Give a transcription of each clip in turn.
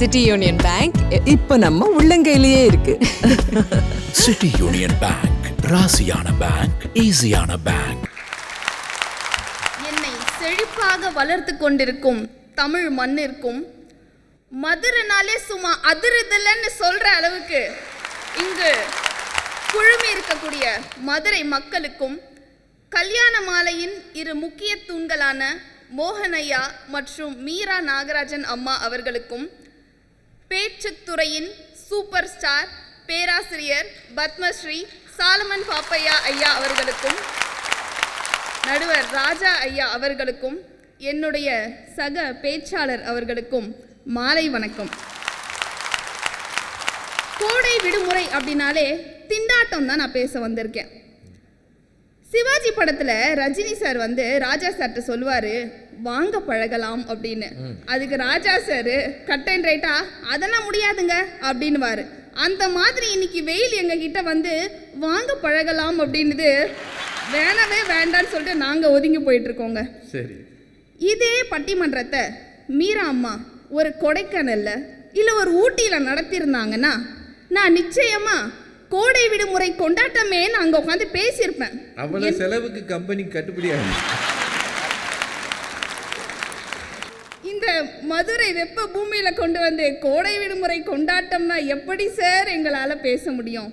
City union bank இப்ப நம்ம உள்ளங்கையிலேயே இருக்கு. சிட்டி யூனியன் பேங்க் ராசியான பேங்க் ஈஸியான பேங்க் என்னை செழிப்பாக வளர்த்து கொண்டிருக்கும் தமிழ் மண்ணிற்கும் மதுரைனாலே சும்மா அதிருதலன்னு சொல்ற அளவுக்கு இங்கு குழுமி இருக்கக்கூடிய மதுரை மக்களுக்கும் கல்யாண மாலையின் இரு முக்கிய தூண்களான மோகனையா மற்றும் மீரா நாகராஜன் அம்மா அவர்களுக்கும் பேச்சுத்துறையின் சூப்பர் ஸ்டார் பேராசிரியர் பத்மஸ்ரீ சாலமன் பாப்பையா ஐயா அவர்களுக்கும் நடுவர் ராஜா ஐயா அவர்களுக்கும் என்னுடைய சக பேச்சாளர் அவர்களுக்கும் மாலை வணக்கம். கோடை விடுமுறை அப்படின்னாலே திண்டாட்டம் தான் நான் பேச வந்திருக்கேன். சிவாஜி படத்தில் ரஜினி சார் வந்து ராஜா சார்கிட்ட சொல்லுவார் வாங்க பழகலாம் அப்படின்னு. அதுக்கு ராஜா சார் கட் அண்ட் ரைட்டா அதெல்லாம் முடியாதுங்க அப்படின்னுவாரு. அந்த மாதிரி இன்னைக்கு வெயில் எங்க கிட்ட வந்து வாங்க பழகலாம் அப்படின்னுது வேணவே வேண்டான்னு சொல்லிட்டு நாங்க ஒதுங்கி போயிட்டு இருக்கோங்க சரி. இதே பட்டிமன்றத்தை மீரா அம்மா ஒரு கொடைக்கானல்ல இல்லை ஒரு ஊட்டியில் நடத்தியிருந்தாங்கன்னா நான் நிச்சயமா கோடை விடுமுறை கொண்டாட்டமே நான் அங்கே உட்காந்து பேசியிருப்பேன். அவ்வளவு செலவுக்கு கம்பெனி கட்டுப்படியாகும் இந்த மதுரை வெப்ப பூமியில் கொண்டு வந்து கோடை விடுமுறை கொண்டாட்டம்னா எப்படி சார் எங்களால் பேச முடியும்?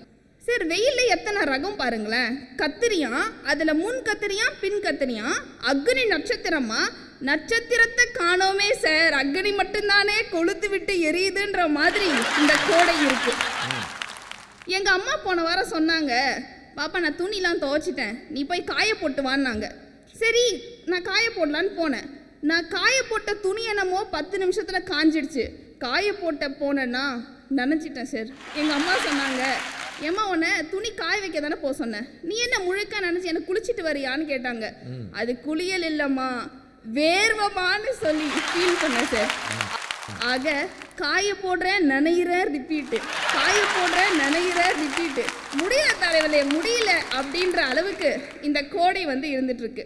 சார் வெயிலில் எத்தனை ரகம் பாருங்களேன். கத்திரியா அதில் முன் கத்திரியா பின் கத்திரியா? அக்னி நட்சத்திரமா? நட்சத்திரத்தை காணோமே சார். அக்னி மட்டும்தானே கொளுத்து விட்டு எரியுதுன்ற மாதிரி இந்த கோடை இருக்கு. எங்கள் அம்மா போன வாரம் சொன்னாங்க பாப்பா நான் துணிலாம் துவைச்சிட்டேன். நீ போய் காய போட்டு வான்னாங்க. சரி நான் காய போடலான்னு போனேன். நான் காய போட்ட துணி என்னமோ பத்து நிமிஷத்தில் காஞ்சிடுச்சு. காய போட்ட போனேன்னா நினச்சிட்டேன் சார் எங்கள் அம்மா சொன்னாங்க ஏம்மா உன்னை துணி காய வைக்க தானே போக சொன்னேன் நீ என்ன முழுக்க நினச்சி எனக்கு குளிச்சிட்டு வரியான்னு கேட்டாங்க. அது குளியல் இல்லைம்மா. வேர்வமான்னு சொல்லி ஃபீல் பண்ணேன் சார் ஆக காய போடுறேன் நனையிறேன் ரிப்பீட்டு காய போடுறேன் நனையிறேன் ரிப்பீட்டு முடியல தலைவலே முடியல அப்படின்ற அளவுக்கு இந்த கோடை வந்து இருந்துட்டு இருக்கு.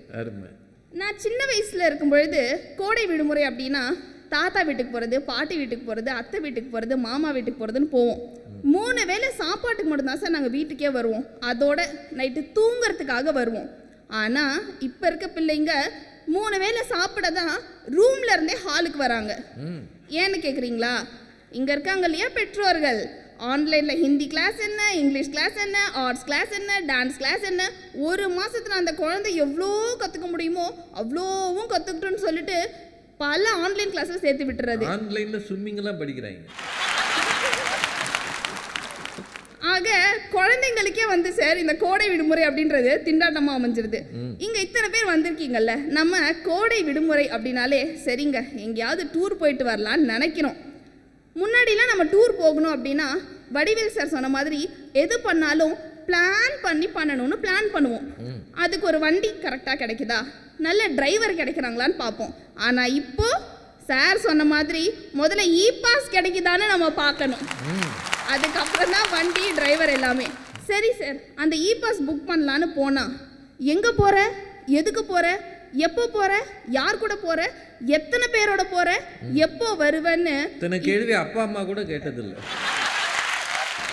நான் சின்ன வயசுல இருக்கும் பொழுது கோடை விடுமுறை அப்படின்னா தாத்தா வீட்டுக்கு போகிறது பாட்டி வீட்டுக்கு போகிறது அத்தை வீட்டுக்கு போகிறது மாமா வீட்டுக்கு போகிறதுன்னு போவோம். மூணு வேளை சாப்பாட்டுக்கு மட்டும்தான் சார் நாங்கள் வீட்டுக்கே வருவோம். அதோட நைட்டு தூங்குறதுக்காக வருவோம். ஆனால் இப்போ இருக்க பிள்ளைங்க மூணு வேளை சாப்பிட தான் ரூம்ல இருந்தே ஹாலுக்கு வராங்க. ஏன்னு கேட்குறீங்களா இங்கே இருக்காங்க இல்லையா பெற்றோர்கள்? ஆன்லைனில் ஹிந்தி கிளாஸ் என்ன இங்கிலீஷ் கிளாஸ் என்ன ஆர்ட்ஸ் கிளாஸ் என்ன டான்ஸ் கிளாஸ் என்ன ஒரு மாசத்துல அந்த குழந்தை எவ்வளோ கற்றுக்க முடியுமோ அவ்வளோவும் கற்றுக்கிட்டோன்னு சொல்லிட்டு பல ஆன்லைன் கிளாஸில் சேர்த்து விட்டுறது. ஆன்லைன்ல ஸ்விம்மிங் எல்லாம் படிக்கிறாங்க. ஆக குழந்தைங்களுக்கே வந்து சார் இந்த கோடை விடுமுறை அப்படின்றது திண்டாட்டமாக அமைஞ்சிருது. இங்கே இத்தனை பேர் வந்திருக்கீங்கல்ல நம்ம கோடை விடுமுறை அப்படின்னாலே சரிங்க எங்கேயாவது டூர் போயிட்டு வரலான்னு நினைக்கிறோம். முன்னாடிலாம் நம்ம டூர் போகணும் அப்படின்னா வடிவேல் சார் சொன்ன மாதிரி எது பண்ணாலும் பிளான் பண்ணி பண்ணணும்னு பிளான் பண்ணுவோம். அதுக்கு ஒரு வண்டி கரெக்டாக கிடைக்குதா? நல்ல டிரைவர் கிடைக்கிறாங்களான்னு பார்ப்போம். ஆனால் இப்போ சார் சொன்ன மாதிரி முதல்ல இ பாஸ் கிடைக்குதான்னு நம்ம பார்க்கணும். அதுக்கப்புறம் தான் வண்டி டிரைவர் எல்லாமே. சரி சார் அந்த இ பாஸ் புக் பண்ணலான்னு போனா எங்கே போகிற எதுக்கு போகிற எப்போ போகிற யார் கூட போகிற எத்தனை பேரோட போகிற எப்போ வருவேன்னு இத்தனை கேள்வி அப்பா அம்மா கூட கேட்டதில்லை.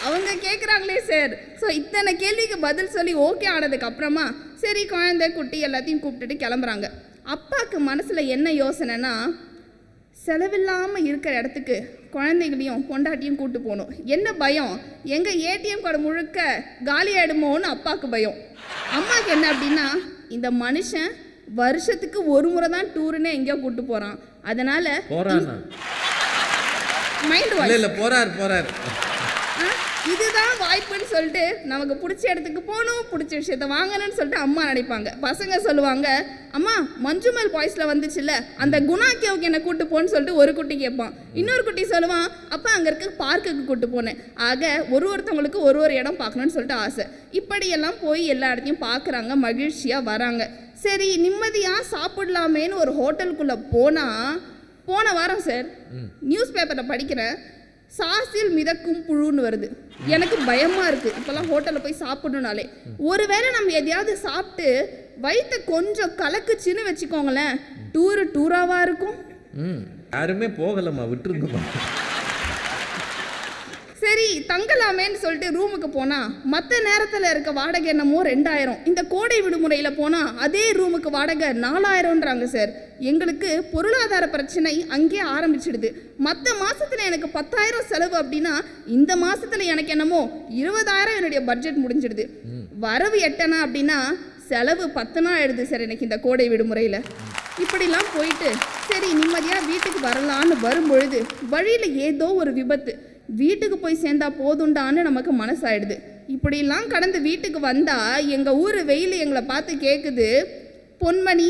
அவங்க கேட்குறாங்களே சார். ஸோ இத்தனை கேள்விக்கு பதில் சொல்லி ஓகே ஆனதுக்கு அப்புறமா சரி குழந்தை குட்டி எல்லாத்தையும் கூப்பிட்டுட்டு கிளம்புறாங்க. அப்பாவுக்கு மனசில் என்ன யோசனைனா செலவில்லாமல் இருக்கிற இடத்துக்கு குழந்தைகளையும் பொண்டாட்டியும் கூட்டு போகணும். என்ன பயம்? எங்கள் ஏடிஎம் கார்டு முழுக்க காலி ஆயிடுமோன்னு அப்பாவுக்கு பயம். அம்மாவுக்கு என்ன அப்படின்னா இந்த மனுஷன் வருஷத்துக்கு ஒரு முறை தான் டூருன்னு எங்கேயோ கூட்டு போகிறான் அதனால் போறானா? மைண்ட் இல்ல போறார் போறார். இதுதான் வாய்ப்புன்னு சொல்லிட்டு நமக்கு பிடிச்ச இடத்துக்கு போகணும் பிடிச்ச விஷயத்த வாங்கணும்னு சொல்லிட்டு அம்மா நினைப்பாங்க. பசங்க சொல்லுவாங்க அம்மா மஞ்சுமல் பாய்ஸில் வந்துச்சுல்ல அந்த குணா கேவுக்கு என்னை கூட்டு போன்னு சொல்லிட்டு ஒரு குட்டி கேட்பான். இன்னொரு குட்டி சொல்லுவான் அப்பா அங்கே இருக்க பார்க்குக்கு கூட்டு போனேன். ஆக ஒரு ஒருத்தவங்களுக்கு ஒரு ஒரு இடம் பார்க்கணும்னு சொல்லிட்டு ஆசை. இப்படியெல்லாம் போய் எல்லா இடத்தையும் பார்க்குறாங்க மகிழ்ச்சியாக வராங்க. சரி நிம்மதியாக சாப்பிடலாமேன்னு ஒரு ஹோட்டலுக்குள்ளே போனால் போன வாரம் சார் நியூஸ் பேப்பரில் படிக்கிறேன். சாசில் மிதக்கும் புழுன்னு வருது. எனக்கு பயமா இருக்கு. இப்போல்லாம் ஹோட்டலில் போய் சாப்பிடணுனாலே ஒருவேளை நம்ம எதையாவது சாப்பிட்டு வயித்தை கொஞ்சம் கலக்குச்சுன்னு வச்சுக்கோங்களேன். டூரு டூராவா இருக்கும். ம் யாருமே போகலம்மா விட்டுருங்கம்மா. சரி தங்கலாமேன்னு சொல்லிட்டு ரூமுக்கு போனா மற்ற நேரத்தில் இருக்க வாடகை என்னமோ ரெண்டாயிரம். இந்த கோடை விடுமுறையில் போனா அதே ரூமுக்கு வாடகை நாலாயிரம்ன்றாங்க சார். எங்களுக்கு பொருளாதார பிரச்சனை அங்கேயே ஆரம்பிச்சிடுது. மற்ற மாசத்துல எனக்கு பத்தாயிரம் செலவு அப்படின்னா இந்த மாசத்துல எனக்கு என்னமோ இருபதாயிரம் என்னுடைய பட்ஜெட் முடிஞ்சிடுது. வரவு எட்டனா அப்படின்னா செலவு பத்துனா ஆயிடுது சார் எனக்கு இந்த கோடை விடுமுறையில். இப்படிலாம் போயிட்டு சரி நிம்மதியாக வீட்டுக்கு வரலான்னு வரும்பொழுது வழியில் ஏதோ ஒரு விபத்து. வீட்டுக்கு போய் சேர்ந்தா போதுண்டான்னு நமக்கு மனசாயிடுது. இப்படிலாம் கடந்து வீட்டுக்கு வந்தால் எங்கள் ஊர் வெயில் எங்களை பார்த்து கேட்குது பொன்மணி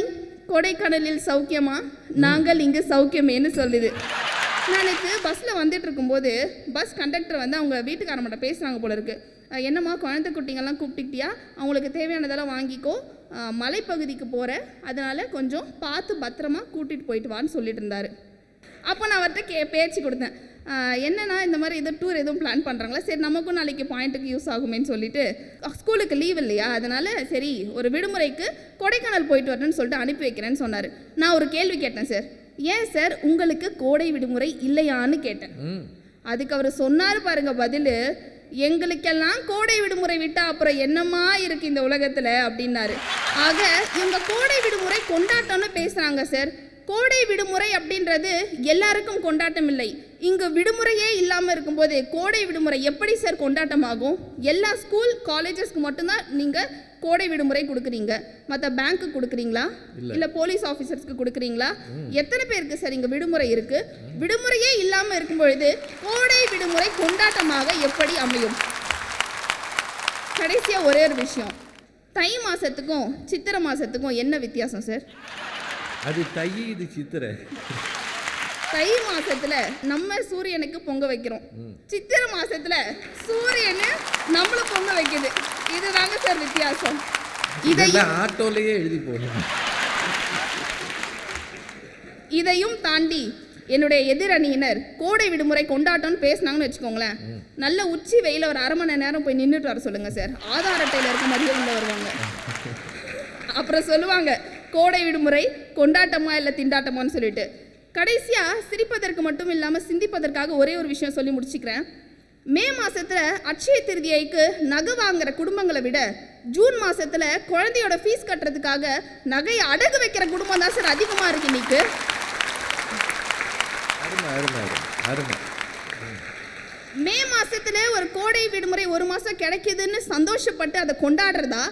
கொடைக்கானலில் சௌக்கியமா? நாங்கள் இங்கே சௌக்கியமேன்னு சொல்லுது. நான் நேற்று பஸ்ஸில் வந்துட்டு இருக்கும்போது பஸ் கண்டக்டர் வந்து அவங்க வீட்டுக்காரம்கிட்ட பேசுகிறாங்க போல இருக்கு. என்னம்மா குழந்தை குட்டிங்கெல்லாம் கூப்பிட்டுக்கிட்டியா? அவங்களுக்கு தேவையானதெல்லாம் வாங்கிக்கோ. மலைப்பகுதிக்கு போகிற அதனால் கொஞ்சம் பார்த்து பத்திரமா கூட்டிகிட்டு போயிட்டு வான்னு சொல்லிட்டு இருந்தாரு. அப்போ நான் அவர்கிட்ட கே பேச்சு கொடுத்தேன். என்னன்னா இந்த மாதிரி ஏதோ டூர் எதுவும் பிளான் பண்ணுறாங்களா சரி நமக்கும் நாளைக்கு பாயிண்ட்டுக்கு யூஸ் ஆகுமேன்னு சொல்லிட்டு ஸ்கூலுக்கு லீவ் இல்லையா? அதனால் சரி ஒரு விடுமுறைக்கு கொடைக்கானல் போயிட்டு வரணும்னு சொல்லிட்டு அனுப்பி வைக்கிறேன்னு சொன்னார். நான் ஒரு கேள்வி கேட்டேன் சார். ஏன் சார் உங்களுக்கு கோடை விடுமுறை இல்லையான்னு கேட்டேன். அதுக்கு அவர் சொன்னார் பாருங்க பதில் எங்களுக்கெல்லாம் கோடை விடுமுறை விட்டா அப்புறம் என்னமா இருக்கு இந்த உலகத்துல? அப்படின்னாரு. ஆக இவங்க கோடை விடுமுறை கொண்டாட்டம்னு பேசுறாங்க சார். கோடை விடுமுறை அப்படின்றது எல்லாருக்கும் கொண்டாட்டம் இல்லை இங்கு விடுமுறையே இல்லாமல் இருக்கும்போது கோடை விடுமுறை எப்படி சார் கொண்டாட்டமாகும்? எல்லா ஸ்கூல் காலேஜஸ்க்கு மட்டும்தான் நீங்கள் கோடை விடுமுறை கொடுக்குறீங்க? மற்ற பேங்க்கு கொடுக்குறீங்களா? இல்லை. போலீஸ் ஆஃபீஸர்ஸ்க்கு கொடுக்குறீங்களா? எத்தனை பேருக்கு சார் இங்கே விடுமுறை இருக்கு? விடுமுறையே இல்லாமல் இருக்கும் பொழுது கோடை விடுமுறை கொண்டாட்டமாக எப்படி அமையும்? கடைசியாக ஒரே ஒரு விஷயம். தை மாதத்துக்கும் சித்திரை மாதத்துக்கும் என்ன வித்தியாசம் சார்? அது தை இது சித்திரை. தை மாசத்துல நம்ம சூரியனுக்கு பொங்க வைக்கிறோம். சித்திரை மாசத்துல சூரியனு நம்மள பொங்க வைக்குது. இதுதாங்க சார் வித்தியாசம். இதெல்லாம் ஆட்டோலயே எழுதி போடணும் இதையும் தாண்டி என்னுடைய எதிரணியினர் கோடை விடுமுறை கொண்டாட்டம்னு பேசுனாங்கன்னு வச்சுக்கோங்களேன். நல்ல உச்சி வெயில ஒரு அரை மணி நேரம் போய் நின்றுட்டு வர சொல்லுங்க சார் ஆதார் அட்டையில் இருக்க மாதிரியே உள்ள வருவாங்க. அப்புறம் சொல்லுவாங்க கோடை விடுமுறை கொண்டாட்டமா இல்லை திண்டாட்டமான்னு சொல்லிட்டு. கடைசியா சிரிப்பதற்கு மட்டும் இல்லாமல் சிந்திப்பதற்காக ஒரே ஒரு விஷயம் சொல்லி முடிச்சுக்கிறேன். மே மாசத்துல அட்சய திருதியைக்கு நகை வாங்குற குடும்பங்களை விட ஜூன் மாசத்துல குழந்தையோட ஃபீஸ் கட்டுறதுக்காக நகையை அடகு வைக்கிற குடும்பம் தான் சார் அதிகமா இருக்கு இன்னைக்கு. மே மாசத்துல ஒரு கோடை விடுமுறை ஒரு மாசம் கிடைக்குதுன்னு சந்தோஷப்பட்டு அதை கொண்டாடுறதா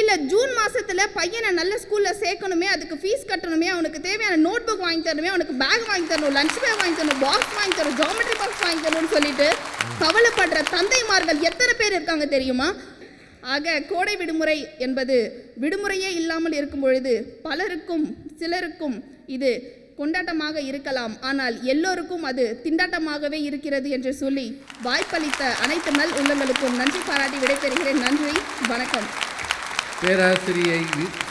இல்லை ஜூன் மாதத்தில் பையனை நல்ல ஸ்கூலில் சேர்க்கணுமே அதுக்கு ஃபீஸ் கட்டணுமே அவனுக்கு தேவையான நோட் புக் வாங்கி தரணுமே அவனுக்கு பேக் வாங்கி தரணும் லஞ்ச் பேக் வாங்கி தரணும் பாக்ஸ் வாங்கி தரணும் ஜாமெட்ரி பாக்ஸ் வாங்கி தரணும்னு சொல்லிட்டு கவலைப்படுற தந்தைமார்கள் எத்தனை பேர் இருக்காங்க தெரியுமா? ஆக கோடை விடுமுறை என்பது விடுமுறையே இல்லாமல் இருக்கும் பொழுது பலருக்கும் சிலருக்கும் இது கொண்டாட்டமாக இருக்கலாம். ஆனால் எல்லோருக்கும் அது திண்டாட்டமாகவே இருக்கிறது என்று சொல்லி வாய்ப்பளித்த அனைத்து நல் உள்ளங்களுக்கும் நன்றி பாராட்டி விடைபெறுகிறேன். நன்றி வணக்கம். பேராசிரியை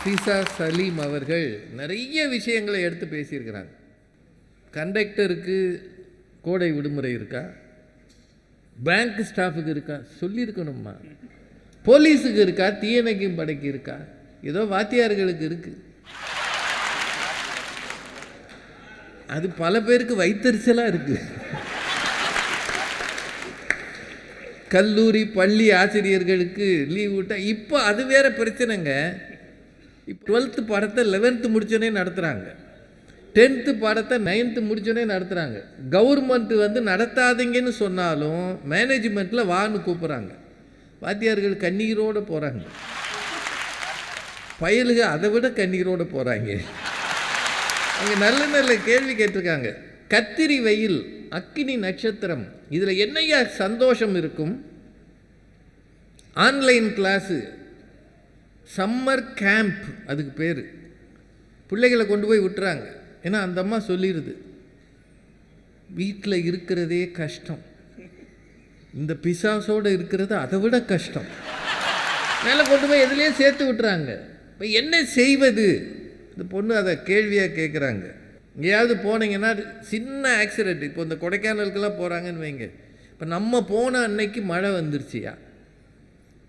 பிசா சலீம் அவர்கள் நிறைய விஷயங்களை எடுத்து பேசியிருக்கிறாங்க. கண்டக்டருக்கு கோடை விடுமுறை இருக்கா? பேங்க் ஸ்டாஃபுக்கு இருக்கா? சொல்லியிருக்கணுமா? போலீஸுக்கு இருக்கா? தீயணைக்கும் படைக்கு இருக்கா? ஏதோ வாத்தியார்களுக்கு இருக்குது அது பல பேருக்கு வைத்தறிச்சலாக இருக்குது கல்லூரி பள்ளி ஆசிரியர்களுக்கு லீவ் விட்டால் இப்போ அது வேறு பிரச்சனைங்க. இப்போ டுவெல்த்து படத்தை லெவன்த்து முடிச்சோடனே நடத்துகிறாங்க டென்த்து படத்தை நைன்த்து முடிச்சோடனே நடத்துகிறாங்க கவர்மெண்ட்டு வந்து நடத்தாதீங்கன்னு சொன்னாலும் மேனேஜ்மெண்ட்டில் வான்னு கூப்பிட்றாங்க வாத்தியார்கள் கண்ணீரோடு போகிறாங்க பயலுக அதை விட கண்ணீரோடு போகிறாங்க அவங்க நல்ல நல்ல கேள்வி கேட்டிருக்காங்க. கத்திரி வெயில் அக்கினி நட்சத்திரம். இதில் என்னையா சந்தோஷம் இருக்கும்? Online class. சம்மர் கேம்ப் அதுக்கு பேர். பிள்ளைகளை கொண்டு போய் விட்டுறாங்க. ஏன்னா அந்த அம்மா சொல்லிடுது வீட்டில் இருக்கிறதே கஷ்டம். இந்த பிசாசோடு இருக்கிறது அதை விட கஷ்டம். மேலே கொண்டு போய் எதுலேயே சேர்த்து விட்டுறாங்க. இப்போ என்ன செய்வது? இந்த பொண்ணு அதை கேள்வியாக கேட்குறாங்க எங்கேயாவது போனீங்கன்னா சின்ன ஆக்சிடெண்ட் இப்போ இந்த கொடைக்கானலுக்கெல்லாம் போகிறாங்கன்னு வைங்க. இப்போ நம்ம போன அன்னைக்கு மழை வந்துருச்சியா?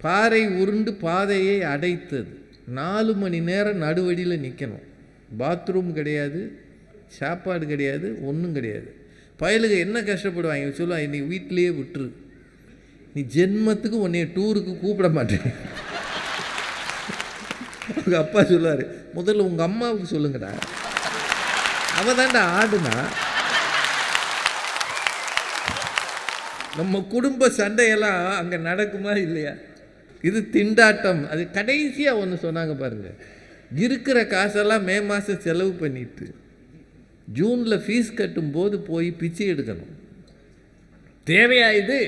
பாறை உருண்டு பாதையை அடைத்தது. நாலு மணி நேரம் நடுவடியில் நிற்கணும் பாத்ரூம் கிடையாது சாப்பாடு கிடையாது ஒன்றும் கிடையாது. பயலுக என்ன கஷ்டப்படுவாங்க? சொல்லுவாங்க நீ வீட்டிலேயே விட்டுரு. நீ ஜென்மத்துக்கு உன்னைய டூருக்கு கூப்பிட மாட்டேன். உங்கள் அப்பா சொல்லுவார் முதல்ல உங்கள் அம்மாவுக்கு சொல்லுங்கடா. அவ தான்டா ஆடுனா. நம்ம குடும்ப சண்டையெல்லாம் அங்கே நடக்குமா இல்லையா? இது திண்டாட்டம். அது கடைசியாக ஒன்று சொன்னாங்க பாருங்க. இருக்கிற காசெல்லாம் மே மாதம் செலவு பண்ணிட்டு ஜூனில் ஃபீஸ் கட்டும்போது போய் பிச்சை எடுக்கணும். தேவையா இது?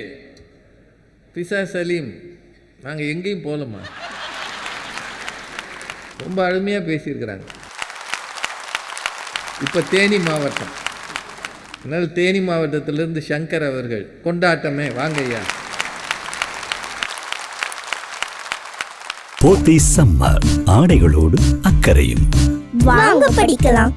பிசா சலீம் நாங்கள் எங்கேயும் போகலம்மா. ரொம்ப அருமையாக பேசியிருக்கிறாங்க. இப்போ தேனி மாவட்டம். அதனால் தேனி மாவட்டத்திலிருந்து சங்கர் அவர்கள் கொண்டாட்டமே வாங்க ஐயா போத்தி சம்மர் ஆடைகளோடு அக்கறையும். வாங்க படிக்கலாம்.